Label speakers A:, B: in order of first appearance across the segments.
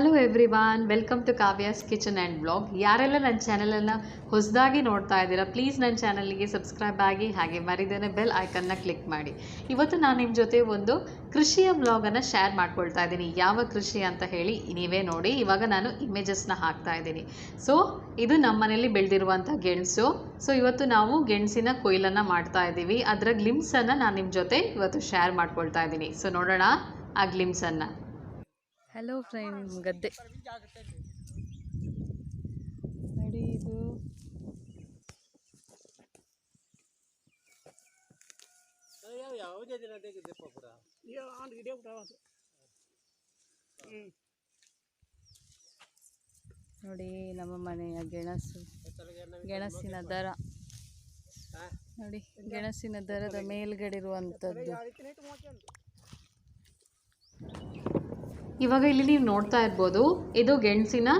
A: Hello everyone welcome to Kavya's kitchen and blog ಯಾರೆಲ್ಲ ನನ್ನ ಚಾನಲನ್ನು ಹೊಸದಾಗಿ ನೋಡ್ತಾ ಇದ್ದೀರಾ ಪ್ಲೀಸ್ ನನ್ನ ಚಾನಲ್ಗೆ ಸಬ್ಸ್ಕ್ರೈಬ್ ಆಗಿ, ಹಾಗೆ ಮರಿದೇನೆ ಬೆಲ್ ಐಕನ್ನ ಕ್ಲಿಕ್ ಮಾಡಿ. ಇವತ್ತು ನಾನು ನಿಮ್ಮ ಜೊತೆ ಒಂದು ಕೃಷಿಯ ಬ್ಲಾಗನ್ನು ಶೇರ್ ಮಾಡ್ಕೊಳ್ತಾ ಇದ್ದೀನಿ. ಯಾವ ಕೃಷಿ ಅಂತ ಹೇಳಿ ನೀವೇ ನೋಡಿ, ಇವಾಗ ನಾನು ಇಮೇಜಸ್ನ ಹಾಕ್ತಾ ಇದ್ದೀನಿ. ಸೊ ಇದು ನಮ್ಮನೇಲಿ ಬೆಳೆದಿರುವಂಥ ಗೆಣಸು. ಸೊ ಇವತ್ತು ನಾವು ಗೆಣಸಿನ ಕೊಯ್ಲನ್ನು ಮಾಡ್ತಾ ಇದ್ದೀವಿ. ಅದರ ಗ್ಲಿಮ್ಸನ್ನು ನಾನು ನಿಮ್ಮ ಜೊತೆ ಇವತ್ತು ಶೇರ್ ಮಾಡ್ಕೊಳ್ತಾ ಇದ್ದೀನಿ. ಸೊ ನೋಡೋಣ ಆ ಗ್ಲಿಮ್ಸನ್ನು ಹಲೋ ಫ್ರೆಂಡ್ ಗದ್ದೆ. ನೋಡಿ ಇದು. ನೋಡಿ ನಮ್ಮ ಮನೆಯ ಗೆಣಸು. ಗೆಣಸಿನ ದರ. ನೋಡಿ, ಗೆಣಸಿನ ದರದ ಮೇಲ್ಗಡೆ ಇರುವಂಥದ್ದು ಇವಾಗ ಇಲ್ಲಿ ನೀವು ನೋಡ್ತಾ ಇರ್ಬೋದು ಇದು ಗೆಣಸಿನ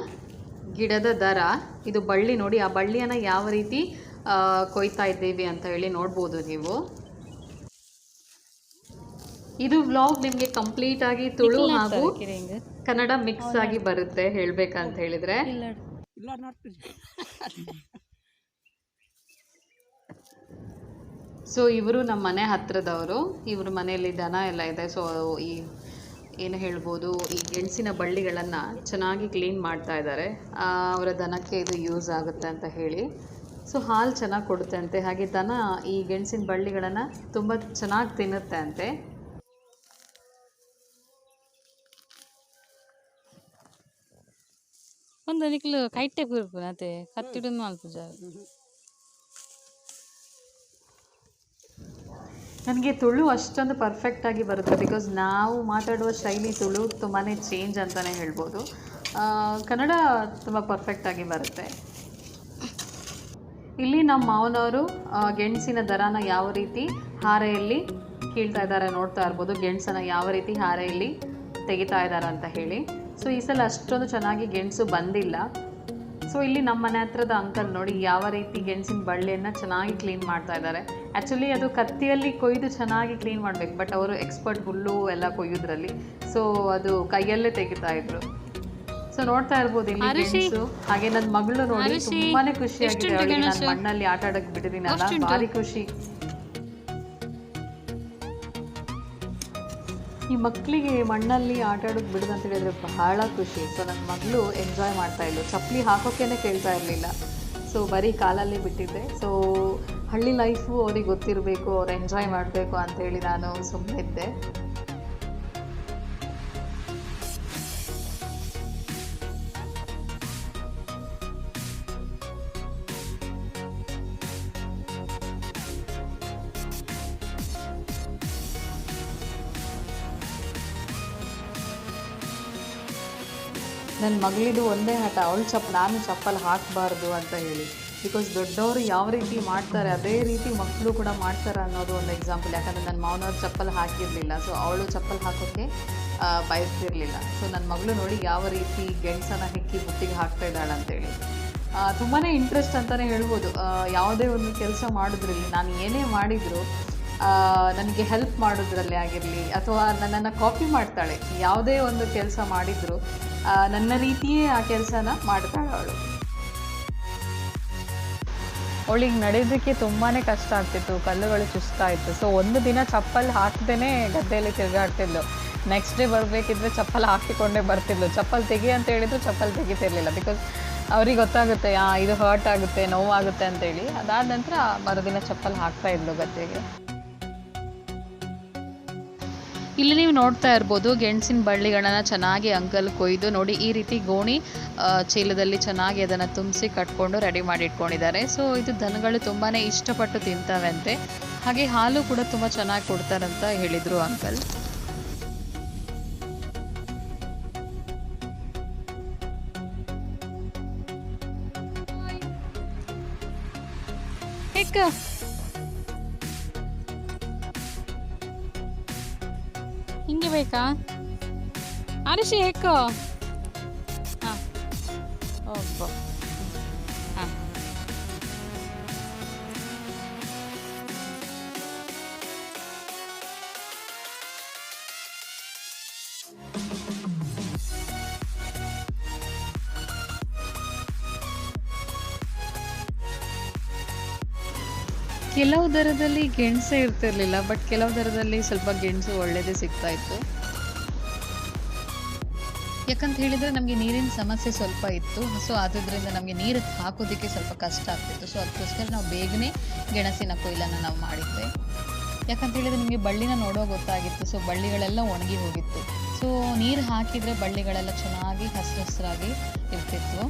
A: ಗಿಡದ ದರ. ಇದು ಬಳ್ಳಿ ನೋಡಿ ಆ ಬಳ್ಳಿಯನ್ನು ಯಾವ ರೀತಿ ಕೊಯ್ತಾ ಇದ್ದೀವಿ ಅಂತ ಹೇಳಿ ನೋಡ್ಬೋದು ನೀವು. ಇದು ವ್ಲಾಗ್ ನಿಮಗೆ ಕಂಪ್ಲೀಟ್ ಆಗಿ ತುಳು ಹಾಗೂ ಕನ್ನಡ ಮಿಕ್ಸ್ ಆಗಿ ಬರುತ್ತೆ ಹೇಳ್ಬೇಕಂತ ಹೇಳಿದ್ರೆ. ಸೊ ಇವರು ನಮ್ಮ ಮನೆ ಹತ್ರದವರು ಇವ್ರ ಮನೆಯಲ್ಲಿ ದನ ಎಲ್ಲ ಇದೆ. ಸೊ ಈ ಏನು ಹೇಳ್ಬೋದು ಈ ಗೆಣಸಿನ ಬಳ್ಳಿಗಳನ್ನು ಚೆನ್ನಾಗಿ ಕ್ಲೀನ್ ಮಾಡ್ತಾ ಇದ್ದಾರೆ. ಅವರ ದನಕ್ಕೆ ಇದು ಯೂಸ್ ಆಗುತ್ತೆ ಅಂತ ಹೇಳಿ. ಸೊ ಹಾಲು ಚೆನ್ನಾಗಿ ಕೊಡುತ್ತೆ ಅಂತೆ ಹಾಗೆ ದನ ಈ ಗೆಣಸಿನ ಬಳ್ಳಿಗಳನ್ನು ತುಂಬ ಚೆನ್ನಾಗಿ ತಿನ್ನುತ್ತೆ ಅಂತೆ
B: ಒಂದು ನಿಕ್ಲು ಕೈಟೆ ಕೂರ್ಪು ಅತ್ತೆ ಕತ್ತಿಡೋದು
A: ನನಗೆ ತುಳು ಅಷ್ಟೊಂದು ಪರ್ಫೆಕ್ಟಾಗಿ ಬರುತ್ತೆ ಬಿಕಾಸ್ ನಾವು ಮಾತಾಡುವ ಶೈಲಿ ತುಳು ತುಂಬಾ ಚೇಂಜ್ ಅಂತಲೇ ಹೇಳ್ಬೋದು. ಕನ್ನಡ ತುಂಬ ಪರ್ಫೆಕ್ಟಾಗಿ ಬರುತ್ತೆ. ಇಲ್ಲಿ ನಮ್ಮ ಮಾವನವರು ಗೆಣಸಿನ ದರನ ಯಾವ ರೀತಿ ಹಾರೆಯಲ್ಲಿ ಕೀಳ್ತಾ ಇದ್ದಾರೆ ನೋಡ್ತಾ ಇರ್ಬೋದು. ಗೆಣಸನ ಯಾವ ರೀತಿ ಹಾರೆಯಲ್ಲಿ ತೆಗಿತಾ ಇದ್ದಾರೆ ಅಂತ ಹೇಳಿ. ಸೊ ಈ ಸಲ ಅಷ್ಟೊಂದು ಚೆನ್ನಾಗಿ ಗೆಣಸು ಬಂದಿಲ್ಲ. ಸೊ ಇಲ್ಲಿ ನಮ್ಮ ಮನೆ ಹತ್ರದ ಅಂಕಲ್ ನೋಡಿ ಯಾವ ರೀತಿ ಗೆಣಸಿನ ಬಳ್ಳಿಯನ್ನು ಚೆನ್ನಾಗಿ ಕ್ಲೀನ್ ಮಾಡ್ತಾ ಇದ್ದಾರೆ. ಆ್ಯಕ್ಚುಲಿ ಅದು ಕತ್ತಿಯಲ್ಲಿ ಕೊಯ್ದು ಚೆನ್ನಾಗಿ ಕ್ಲೀನ್ ಮಾಡಬೇಕು ಬಟ್ ಅವರು ಎಕ್ಸ್ಪರ್ಟ್ ಹುಲ್ಲು ಎಲ್ಲ ಕೊಯ್ಯೋದ್ರಲ್ಲಿ. ಸೊ ಅದು ಕೈಯಲ್ಲೇ ತೆಗಿತಾ ಇದ್ರು. ಸೊ ನೋಡ್ತಾ ಇರ್ಬೋದು ಇಲ್ಲಿ ಗೆಣಸು. ಹಾಗೆ ನನ್ನ ಮಗಳು ನೋಡಿ ತುಂಬಾನೇ ಖುಷಿ ನಾನು ಮಣ್ಣಲ್ಲಿ ಆಟ ಆಡಕ್ ಬಿಟ್ಟಿದ್ದೀನಲ್ಲ. ಭಾರಿ ಖುಷಿ. ಈ ಮಕ್ಕಳಿಗೆ ಮಣ್ಣಲ್ಲಿ ಆಟ ಆಡೋಕ್ಕೆ ಬಿಡೋದು ಅಂತ ಹೇಳಿದ್ರೆ ಬಹಳ ಖುಷಿ. ಸೊ ನನ್ನ ಮಗಳು ಎಂಜಾಯ್ ಮಾಡ್ತಾ ಇದ್ಲು. ಚಪ್ಪಲಿ ಹಾಕೋಕ್ಕೇನೆ ಕೇಳ್ತಾ ಇರಲಿಲ್ಲ. ಸೊ ಬರೀ ಕಾಲಲ್ಲಿ ಬಿಟ್ಟಿದ್ದೆ. ಸೊ ಹಳ್ಳಿ ಲೈಫು ಅವ್ರಿಗೆ ಗೊತ್ತಿರಬೇಕು, ಅವ್ರು ಎಂಜಾಯ್ ಮಾಡಬೇಕು ಅಂತೇಳಿ ನಾನು ಸುಮ್ಮನೆ ಇದ್ದೆ. ನನ್ನ ಮಗಳಿದು ಒಂದೇ ಹಠ, ಅವಳು ಚಪ್, ನಾನು ಚಪ್ಪಲ್ ಹಾಕಬಾರ್ದು ಅಂತ ಹೇಳಿ. ಬಿಕಾಸ್ ದೊಡ್ಡವರು ಯಾವ ರೀತಿ ಮಾಡ್ತಾರೆ, ಅದೇ ರೀತಿ ಮಕ್ಕಳು ಕೂಡ ಮಾಡ್ತಾರೆ ಅನ್ನೋದು ಒಂದು ಎಕ್ಸಾಂಪಲ್ ಯಾಕಂದರೆ ನನ್ನ ಮಾವನವ್ರು ಚಪ್ಪಲ್ ಹಾಕಿರಲಿಲ್ಲ ಸೊ ಅವಳು ಚಪ್ಪಲ್ ಹಾಕೋಕ್ಕೆ ಬಯಸ್ತಿರಲಿಲ್ಲ. ಸೊ ನನ್ನ ಮಗಳು ನೋಡಿ ಯಾವ ರೀತಿ ಗೆಣಸನ ಹೆಕ್ಕಿ ಬುಟ್ಟಿಗೆ ಹಾಕ್ತಾ ಇದ್ದಾಳೆ ಅಂತೇಳಿ ತುಂಬಾ ಇಂಟ್ರೆಸ್ಟ್ ಅಂತಲೇ ಹೇಳ್ಬೋದು. ಯಾವುದೇ ಒಂದು ಕೆಲಸ ಮಾಡೋದ್ರಲ್ಲಿ ನಾನು ಏನೇ ಮಾಡಿದರೂ ನನಗೆ ಹೆಲ್ಪ್ ಮಾಡೋದ್ರಲ್ಲಿ ಆಗಿರಲಿ, ಅಥವಾ ನನ್ನನ್ನು ಕಾಪಿ ಮಾಡ್ತಾಳೆ, ಯಾವುದೇ ಒಂದು ಕೆಲಸ ಮಾಡಿದರೂ ನನ್ನ ರೀತಿಯೇ ಆ ಕೆಲಸನ ಮಾಡ್ತಾಳೆ ಅವಳು. ಅವಳಿಗೆ ನಡೆಯೋದಕ್ಕೆ ತುಂಬಾ ಕಷ್ಟ ಆಗ್ತಿತ್ತು, ಕಲ್ಲುಗಳು ಇತ್ತು. ಸೊ ಒಂದು ದಿನ ಚಪ್ಪಲ್ ಹಾಕ್ದೇ ಗದ್ದೆಯಲ್ಲಿ ತಿರುಗಾಡ್ತಿದ್ಲು. ನೆಕ್ಸ್ಟ್ ಡೇ ಬರಬೇಕಿದ್ರೆ ಚಪ್ಪಲ್ ಹಾಕಿಕೊಂಡೇ ಬರ್ತಿದ್ಲು. ಚಪ್ಪಲ್ ತೆಗಿ ಅಂತ ಹೇಳಿದ್ರು ಚಪ್ಪಲ್ ತೆಗಿತಿರ್ಲಿಲ್ಲ ಬಿಕಾಸ್ ಅವ್ರಿಗೆ ಗೊತ್ತಾಗುತ್ತೆ ಇದು ಹರ್ಟ್ ಆಗುತ್ತೆ, ನೋವಾಗುತ್ತೆ ಅಂತೇಳಿ. ಅದಾದ ನಂತರ ಮರುದಿನ ಚಪ್ಪಲ್ ಹಾಕ್ತಾ ಇದ್ಲು ಗದ್ದೆಗೆ. ಇಲ್ಲಿ ನೀವು ನೋಡ್ತಾ ಇರ್ಬೋದು, ಗೆಣಸಿನ ಬಳ್ಳಿಗಳನ್ನು ಚೆನ್ನಾಗಿ ಅಂಕಲ್ ಕೊಯ್ದು ನೋಡಿ, ಈ ರೀತಿ ಗೋಣಿ ಚೀಲದಲ್ಲಿ ಚೆನ್ನಾಗಿ ಅದನ್ನು ತುಂಬಿಸಿ ಕಟ್ಕೊಂಡು ರೆಡಿ ಮಾಡಿ ಇಟ್ಕೊಂಡಿದ್ದಾರೆ. ಸೊ ಇದು ದನಗಳು ತುಂಬಾ ಇಷ್ಟಪಟ್ಟು ತಿಂತಾವಂತೆ. ಹಾಗೆ ಹಾಲು ಕೂಡ ತುಂಬ ಚೆನ್ನಾಗಿ ಕೊಡ್ತಾರಂತ ಹೇಳಿದರು ಅಂಕಲ್.
B: ಹೆಕ್ಕ ಸಾಕ ಅರಿಶಿ ಹಾಂ. ಹಾಂ.
A: ಕೆಲವು ದರದಲ್ಲಿ ಗೆಣಸೆ ಇರ್ತಿರ್ಲಿಲ್ಲ, ಬಟ್ ಕೆಲವು ದರದಲ್ಲಿ ಸ್ವಲ್ಪ ಗೆಣಸು ಒಳ್ಳೇದೇ ಸಿಗ್ತಾ ಇತ್ತು. ಯಾಕಂತ ಹೇಳಿದ್ರೆ ನಮಗೆ ನೀರಿನ ಸಮಸ್ಯೆ ಸ್ವಲ್ಪ ಇತ್ತು. ಸೊ ಆದ್ದರಿಂದ ನಮಗೆ ನೀರು ಹಾಕೋದಕ್ಕೆ ಸ್ವಲ್ಪ ಕಷ್ಟ ಆಗ್ತಿತ್ತು. ಸೊ ಅದಕ್ಕೋಸ್ಕರ ನಾವು ಬೇಗನೆ ಗೆಣಸಿನ ಕೊಯ್ಲನ್ನು ನಾವು ಮಾಡಿದ್ದೆ. ಯಾಕಂತ ಹೇಳಿದ್ರೆ ನಿಮಗೆ ಬಳ್ಳಿನ ನೋಡೋ ಗೊತ್ತಾಗಿತ್ತು. ಸೊ ಬಳ್ಳಿಗಳೆಲ್ಲ ಒಣಗಿ ಹೋಗಿತ್ತು. ಸೊ ನೀರು ಹಾಕಿದರೆ ಬಳ್ಳಿಗಳೆಲ್ಲ ಚೆನ್ನಾಗಿ ಹಸಿರು ಹಸಿರಾಗಿ ಇರ್ತಿತ್ತು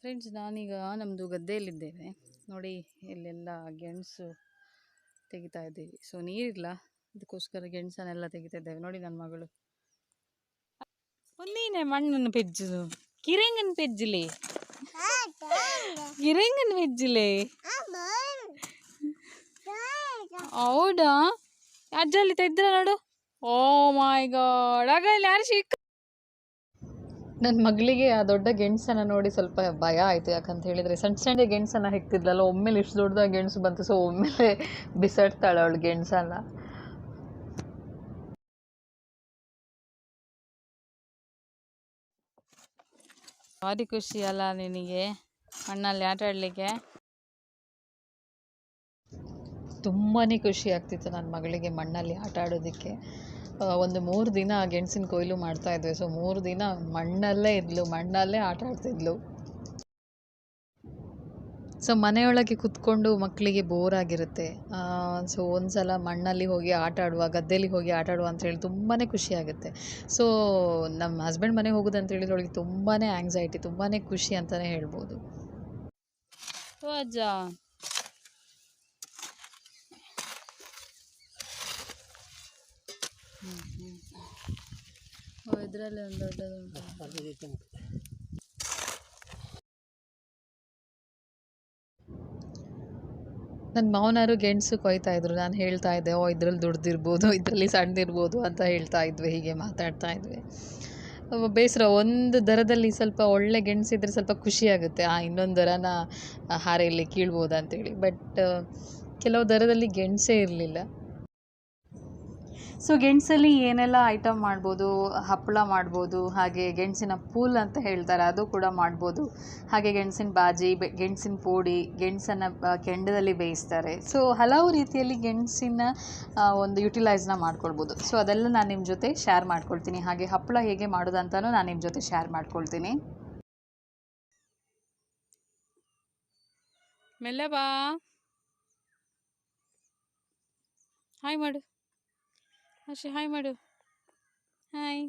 A: ಫ್ರೆಂಡ್ಸ್ ನಾನೀಗ ನಮ್ಮದು ಗದ್ದೆಯಲ್ಲಿದ್ದೇವೆ. ನೋಡಿ ಇಲ್ಲೆಲ್ಲ ಗೆಣಸು ತೆಗಿತಾ ಇದ್ದೀವಿ. ಸೊ ನೀರಿಲ್ಲ. ಅದಕ್ಕೋಸ್ಕರ ಗೆಣಸನ್ನೆಲ್ಲ ತೆಗಿತಾ ಇದ್ದೇವೆ. ನೋಡಿ ನನ್ನ ಮಗಳು.
B: ಒಂದೀನೆ ಮಣ್ಣನ್ನು ಪೆಜ್ಜು ಕಿರಂಗನ್ ಪೆಜ್ಜಿಲೆ. ಕಿರಂಗನ್ ಪೆಜ್ಜಿಲೆ. ಹೌದಾ? ಅಜ್ಜಲ್ಲಿ ತೆಗ್ದ್ರ ನೋಡು? ಓ ಮಾಯ್ ಗಾಡ್ ಆಗ ಇಲ್ಲಿ ಯಾರು
A: ನನ್ನ ಮಗಳಿಗೆ ಆ ದೊಡ್ಡ ಗೆಣಸನ್ನು ನೋಡಿ ಸ್ವಲ್ಪ ಭಯ ಆಯಿತು. ಯಾಕಂತ ಹೇಳಿದರೆ ಸಣ್ಣ ಸಣ್ಣ ಗೆಣಸನ್ನು ಹೆಕ್ತಿದ್ಲಲ್ಲ ಒಮ್ಮೆಲೆ ಇಷ್ಟು ದೊಡ್ಡದಾಗಿ ಗೆಣಸು ಬಂತು ಸೊ ಒಮ್ಮೆಲೆ ಬಿಸಾಡ್ತಾಳೆ ಅವಳು ಗೆಣಸನ್ನ.
B: ಭಾರಿ ಖುಷಿ ಅಲ್ಲ ನಿನಗೆ ಮಣ್ಣಲ್ಲಿ ಆಟ ಆಡಲಿಕ್ಕೆ?
A: ತುಂಬಾ ಖುಷಿ ಆಗ್ತಿತ್ತು ನನ್ನ ಮಗಳಿಗೆ ಮಣ್ಣಲ್ಲಿ ಆಟ ಆಡೋದಕ್ಕೆ. ಒಂದು ಮೂರು ದಿನ ಗೆಣಸಿನ ಕೊಯ್ಲು ಮಾಡ್ತಾ ಇದ್ವಿ. ಸೊ ಮೂರು ದಿನ ಮಣ್ಣಲ್ಲೇ ಇದ್ಲು, ಮಣ್ಣಲ್ಲೇ ಆಟ ಆಡ್ತಿದ್ಲು. ಸೊ ಮನೆಯೊಳಗೆ ಕುತ್ಕೊಂಡು ಮಕ್ಕಳಿಗೆ ಬೋರ್ ಆಗಿರುತ್ತೆ. ಸೊ ಒಂದ್ಸಲ ಮಣ್ಣಲ್ಲಿ ಹೋಗಿ ಆಟ ಆಡುವ ಗದ್ದೆಲಿ ಹೋಗಿ ಆಟ ಆಡುವ ಅಂತ ಹೇಳಿ ತುಂಬಾ ಖುಷಿ ಆಗುತ್ತೆ. ಸೊ ನಮ್ಮ ಹಸ್ಬೆಂಡ್ ಮನೆಗೆ ಹೋಗೋದು ಅಂತ ಹೇಳಿದ್ರೆ ಅವಳಿಗೆ ತುಂಬಾ ಆ್ಯಂಗ್ಸೈಟಿ ತುಂಬಾ ಖುಷಿ ಅಂತಲೇ ಹೇಳ್ಬೋದು.
B: ಅಜ್ಜ ಓ, ಇದರಲ್ಲಿ ಒಂದು
C: ಉಂಟು.
A: ನನ್ನ ಮಾವನಾರು ಗೆಣಸು ಕೊಯ್ತಾ ಇದ್ರು. ನಾನು ಹೇಳ್ತಾ ಇದ್ದೆ, ಓ, ಇದ್ರಲ್ಲಿ ದುಡ್ದಿರ್ಬೋದು, ಇದರಲ್ಲಿ ಸಣ್ಣದಿರ್ಬೋದು ಅಂತ ಹೇಳ್ತಾ ಇದ್ವಿ, ಹೀಗೆ ಮಾತಾಡ್ತಾ ಇದ್ವಿ. ಬೇಸರ, ಒಂದು ದರದಲ್ಲಿ ಸ್ವಲ್ಪ ಒಳ್ಳೆ ಗೆಣಸಿದ್ರೆ ಸ್ವಲ್ಪ ಖುಷಿ ಆಗುತ್ತೆ ಆ, ಇನ್ನೊಂದು ದರನ ಹಾರೆಯಲ್ಲಿ ಕೀಳ್ಬೋದು ಅಂತೇಳಿ. ಬಟ್ ಕೆಲವು ದರದಲ್ಲಿ ಗೆಣಸೇ ಇರಲಿಲ್ಲ. ಸೊ ಗೆಣಸಲ್ಲಿ ಏನೆಲ್ಲ ಐಟಮ್ ಮಾಡ್ಬೋದು, ಹಪ್ಪಳ ಮಾಡ್ಬೋದು, ಹಾಗೆ ಗೆಣಸಿನ ಪೂಲ್ ಅಂತ ಹೇಳ್ತಾರೆ, ಅದು ಕೂಡ ಮಾಡ್ಬೋದು. ಹಾಗೆ ಗೆಣಸಿನ ಬಾಜಿ ಗೆಣಸಿನ ಪೋಡಿ, ಗೆಣಸನ್ನು ಕೆಂಡದಲ್ಲಿ ಬೇಯಿಸ್ತಾರೆ. ಸೊ ಹಲವು ರೀತಿಯಲ್ಲಿ ಗೆಣಸಿನ ಒಂದು ಯುಟಿಲೈಸ್ನ ಮಾಡ್ಕೊಳ್ಬೋದು. ಸೊ ಅದೆಲ್ಲ ನಾನು ನಿಮ್ಮ ಜೊತೆ ಶೇರ್ ಮಾಡ್ಕೊಳ್ತೀನಿ. ಹಾಗೆ ಹಪ್ಪಳ ಹೇಗೆ ಮಾಡೋದು ಅಂತಲೂ ನಾನು ನಿಮ್ಮ ಜೊತೆ ಶೇರ್ ಮಾಡ್ಕೊಳ್ತೀನಿ.
B: ಮೆಲ್ಲ ಬಾ ಹಾಯ್ ಮಾಡು. ಅಷ್ಟೇ ಹಾಯ್ ಮಾಡು. ಹಾಯ್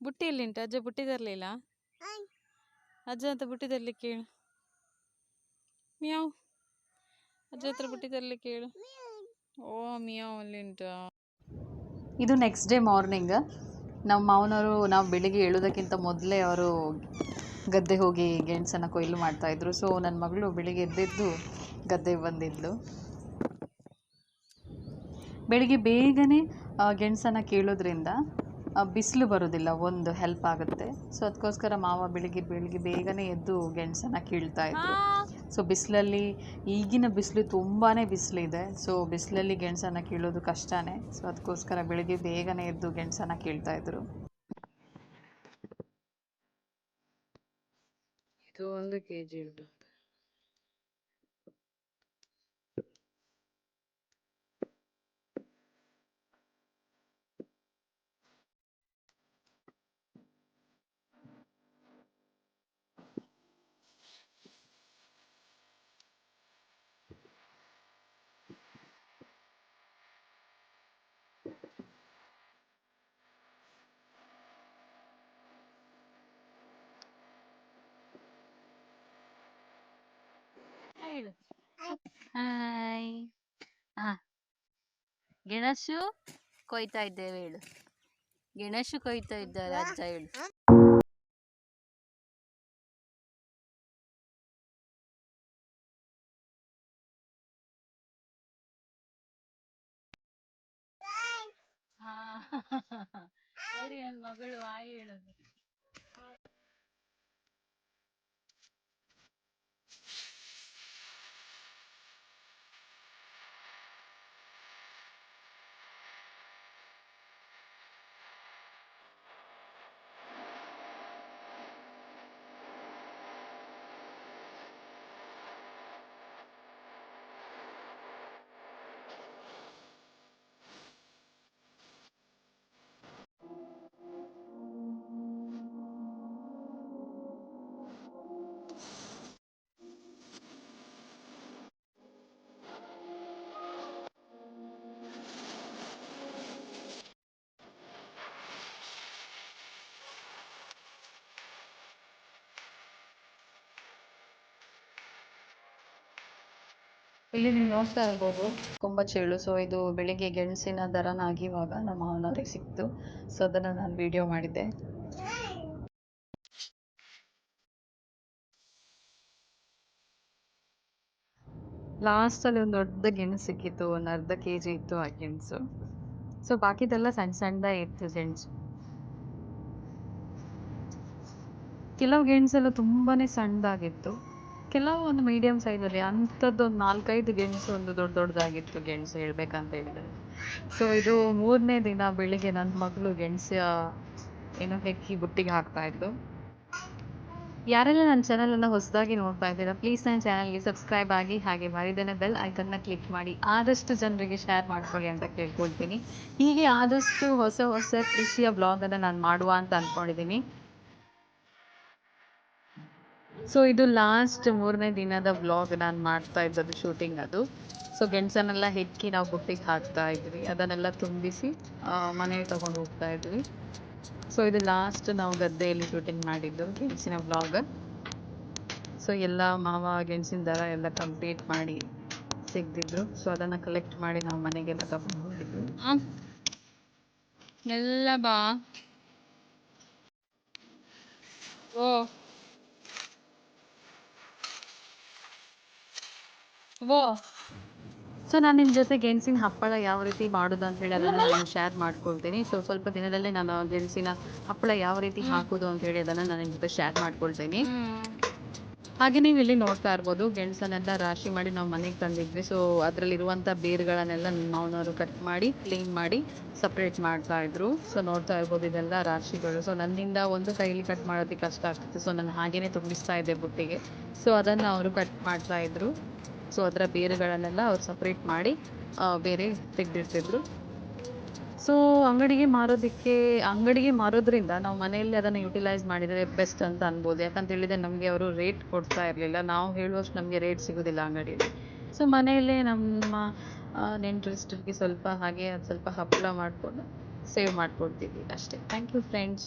B: ಬುಟ್ಟಿ ಎಲ್ಲಿ ಉಂಟು ಅಜ್ಜ ಬುಟ್ಟಿ ತರಲಿಲ್ಲ? ಅಜ್ಜ ಅಂತ ಬುಟ್ಟಿ ತರ್ಲಿಕ್ಕೆ ಹೇಳು ಮಿಯಾವ್. ಅಜ್ಜ ಹತ್ರ ಬುಟ್ಟಿ ತರ್ಲಿಕ್ಕೆ ಹೇಳು ಓ ಮಿಯಾವ್ ಅಲ್ಲಿಂಟ ಉಂಟಾ
A: ಇದು ನೆಕ್ಸ್ಟ್ ಡೇ ಮಾರ್ನಿಂಗ್ ನಮ್ಮ ಮಾವನವರು ನಾವು ಬೆಳಿಗ್ಗೆ ಏಳೋದಕ್ಕಿಂತ ಮೊದಲೇ ಅವರು ಗದ್ದೆ ಹೋಗಿ ಗೆಣಸನ್ನು ಕೊಯ್ಲು ಮಾಡ್ತಾಯಿದ್ರು ಸೊ ನನ್ನ ಮಗಳು ಬೆಳಿಗ್ಗೆ ಎದ್ದೆದ್ದು ಗದ್ದೆಗೆ ಬಂದಿದ್ಲು. ಬೆಳಿಗ್ಗೆ ಬೇಗನೆ ಗೆಣಸನ್ನು ಕೀಳೋದ್ರಿಂದ ಬಿಸಿಲು ಬರೋದಿಲ್ಲ, ಒಂದು ಹೆಲ್ಪ್ ಆಗುತ್ತೆ. ಸೊ ಅದಕ್ಕೋಸ್ಕರ ಮಾವ ಬೆಳಿಗ್ಗೆ ಬೆಳಿಗ್ಗೆ ಬೇಗನೆ ಎದ್ದು ಗೆಣಸನ್ನು ಕೀಳ್ತಾ ಇದ್ರು. ಸೊ ಬಿಸಿಲಲ್ಲಿ, ಈಗಿನ ಬಿಸಿಲು ತುಂಬಾ ಬಿಸಿಲಿದೆ. ಸೊ ಬಿಸಿಲಲ್ಲಿ ಗೆಣಸನ್ನು ಕೀಳೋದು ಕಷ್ಟನೇ. ಸೊ ಅದಕ್ಕೋಸ್ಕರ ಬೆಳಿಗ್ಗೆ ಬೇಗನೆ ಎದ್ದು ಗೆಣಸನ್ನು ಕೀಳ್ತಾ ಇದ್ರು.
B: ಇದು ಒಂದು ಕೆ ಜಿ ಉಂಟು. ಹೇಳು ಹಾಯ್ ಹಾ ಗೆಣಸು ಕೊಯ್ತಾ ಇದ್ದೇವೆ ಹೇಳು. ಗೆಣಸು ಕೊಯ್ತಾ ಇದ್ದಾರೆ ಅಜ್ಜ ಹೇಳು. ಮಗಳು ಆಯ್ ಹೇಳೋದು
A: ಇಲ್ಲಿ ನೀವು ನೋಡ್ತಾ ಇರ್ಬೋದು ಕೊಂಬಚೇಳು ಸೊ ಇದು ಬೆಳಿಗ್ಗೆ ಗೆಣಸಿನ ದರನ ಆಗಿವಾಗ ನಮ್ಮ ಮಾವನವ್ರಿಗೆ ಸಿಕ್ತು. ಸೊ ಅದನ್ನು ನಾನು ವಿಡಿಯೋ ಮಾಡಿದ್ದೆ. ಲಾಸ್ಟಲ್ಲಿ ಒಂದು ದೊಡ್ಡ ಗೆಣಸು ಸಿಕ್ಕಿತ್ತು, ಒಂದು ಅರ್ಧ ಕೆ ಜಿ ಇತ್ತು ಆ ಗೆಣಸು. ಸೊ ಬಾಕಿದೆಲ್ಲ ಸಣ್ಣ ಸಣ್ಣದ ಇತ್ತು ಗೆಣಸು. ಕೆಲವು ಗೆಣಸೆಲ್ಲ ತುಂಬಾ ಸಣ್ಣದಾಗಿತ್ತು. ಕೆಲವು ಒಂದು ಮೀಡಿಯಮ್ ಸೈಜಲ್ಲಿ ಅಂಥದ್ದೊಂದು ನಾಲ್ಕೈದು ಗೆಣಸು ಒಂದು ದೊಡ್ಡ ದೊಡ್ಡದಾಗಿತ್ತು ಗೆಣಸು ಹೇಳ್ಬೇಕಂತ ಹೇಳಿದ್ರೆ. ಸೊ ಇದು ಮೂರನೇ ದಿನ ಬೆಳಿಗ್ಗೆ ನನ್ನ ಮಗಳು ಗೆಣಸ, ಏನೋ ಹೆಕ್ಕಿ ಬುಟ್ಟಿಗೆ ಹಾಕ್ತಾ ಇದ್ಲು. ಯಾರೆಲ್ಲ ನನ್ನ ಅನ್ನ ಹೊಸದಾಗಿ ನೋಡ್ತಾ ಇದ್ದೀರಾ ಪ್ಲೀಸ್ ನನ್ನ ಚಾನಲ್ಗೆ ಸಬ್ಸ್ಕ್ರೈಬ್ ಆಗಿ ಹಾಗೆ ಮರಿದೇನೆ ಬೆಲ್ ಐಕನ್ನ ಕ್ಲಿಕ್ ಮಾಡಿ. ಆದಷ್ಟು ಜನರಿಗೆ ಶೇರ್ ಮಾಡ್ಕೊಳ್ಳಿ ಅಂತ ಕೇಳ್ಕೊಳ್ತೀನಿ. ಹೀಗೆ ಆದಷ್ಟು ಹೊಸ ಹೊಸ ಕೃಷಿಯ ಬ್ಲಾಗನ್ನು ನಾನು ಮಾಡುವ ಅಂತ ಅಂದ್ಕೊಂಡಿದ್ದೀನಿ ಸೊ ಇದು ಲಾಸ್ಟ್ ಮೂರನೇ ದಿನದ ವ್ಲಾಗ್ ನಾನು ಮಾಡ್ತಾ ಇದ್ದದ್ದು ಶೂಟಿಂಗ್ ಅದು. ಸೊ ಗೆಣಸನ್ನೆಲ್ಲ ಹೆಕ್ಕಿ ನಾವು ಬುಟ್ಟಿಗೆ ಹಾಕ್ತಾ ಇದ್ವಿ. ಅದನ್ನೆಲ್ಲ ತುಂಬಿಸಿ ಮನೆಗೆ ತಗೊಂಡು ಹೋಗ್ತಾ ಇದ್ವಿ. ಸೊ ಇದು ಲಾಸ್ಟ್ ನಾವು ಗದ್ದೆಯಲ್ಲಿ ಶೂಟಿಂಗ್ ಮಾಡಿದ್ದು ಗೆಣಸಿನ ವ್ಲಾಗ್ ಸೊ ಎಲ್ಲ ಮಾವ ಗೆಣಸಿನ ದರ ಎಲ್ಲ ಕಂಪ್ಲೀಟ್ ಮಾಡಿ ಸಿಗ್ದಿದ್ರು. ಸೊ ಅದನ್ನು ಕಲೆಕ್ಟ್ ಮಾಡಿ ನಾವು ಮನೆಗೆಲ್ಲ ತಗೊಂಡು ಹೋಗಿದ್ವಿ.
B: ಎಲ್ಲ ಬಾ. ಓ. ಓ
A: ಸೊ ನಾನು ನಿಮ್ಮ ಜೊತೆ ಗೆಣಸಿನ ಹಪ್ಪಳ ಯಾವ ರೀತಿ ಮಾಡೋದು ಅಂತ ಹೇಳಿ ಅದನ್ನು ನಾನು ಶೇರ್ ಮಾಡ್ಕೊಳ್ತೀನಿ. ಸೊ ಸ್ವಲ್ಪ ದಿನದಲ್ಲೇ ನಾನು ಗೆಣಸಿನ ಹಪ್ಪಳ ಯಾವ ರೀತಿ ಹಾಕೋದು ಅಂತ ಹೇಳಿ ಅದನ್ನು ನಾನು ನಿಮ್ಮ ಜೊತೆ ಶೇರ್ ಮಾಡ್ಕೊಳ್ತೀನಿ. ಹಾಗೆ ನೀವು ಇಲ್ಲಿ ನೋಡ್ತಾ ಇರ್ಬೋದು ಗೆಣಸನ್ನೆಲ್ಲ ರಾಶಿ ಮಾಡಿ ನಾವು ಮನೆಗೆ ತಂದಿದ್ವಿ. ಸೊ ಅದರಲ್ಲಿರುವಂಥ ಬೇರುಗಳನ್ನೆಲ್ಲ ಮಾವನವರು ಕಟ್ ಮಾಡಿ ಕ್ಲೀನ್ ಮಾಡಿ ಸಪ್ರೇಟ್ ಮಾಡ್ತಾ ಇದ್ರು. ಸೊ ನೋಡ್ತಾ ಇರ್ಬೋದು ಇದೆಲ್ಲ ರಾಶಿಗಳು. ಸೊ ನನ್ನಿಂದ ಒಂದು ಕೈಲಿ ಕಟ್ ಮಾಡೋದಕ್ಕೆ ಕಷ್ಟ ಆಗ್ತಿತ್ತು. ಸೊ ನಾನು ಹಾಗೇನೆ ತುಂಬಿಸ್ತಾ ಇದ್ದೆ ಬುಟ್ಟಿಗೆ. ಸೊ ಅದನ್ನು ಅವರು ಕಟ್ ಮಾಡ್ತಾ ಇದ್ರು. ಸೊ ಅದರ ಬೇರುಗಳನ್ನೆಲ್ಲ ಅವ್ರು ಸಪ್ರೇಟ್ ಮಾಡಿ ಬೇರೆ ತೆಗೆದಿರ್ತಿದ್ರು ಸೊ ಅಂಗಡಿಗೆ ಮಾರೋದಕ್ಕೆ, ಅಂಗಡಿಗೆ ಮಾರೋದ್ರಿಂದ ನಾವು ಮನೆಯಲ್ಲಿ ಅದನ್ನು ಯುಟಿಲೈಸ್ ಮಾಡಿದರೆ ಬೆಸ್ಟ್ ಅಂತ ಅನ್ಬೋದು. ಯಾಕಂತ ಹೇಳಿದರೆ ನಮಗೆ ಅವರು ರೇಟ್ ಕೊಡ್ತಾ ಇರಲಿಲ್ಲ. ನಾವು ಹೇಳುವಷ್ಟು ನಮಗೆ ರೇಟ್ ಸಿಗೋದಿಲ್ಲ ಅಂಗಡಿಯಲ್ಲಿ. ಸೊ ಮನೆಯಲ್ಲೇ ನಮ್ಮ ನೆಂಟರಿಷ್ಟರಿಗೆ ಸ್ವಲ್ಪ ಹಾಗೆ ಅದು ಸ್ವಲ್ಪ ಹಪ್ಪಳ ಮಾಡಿಕೊಂಡು ಸೇವ್ ಮಾಡಿಕೊಡ್ತೀವಿ ಅಷ್ಟೇ. Thank you friends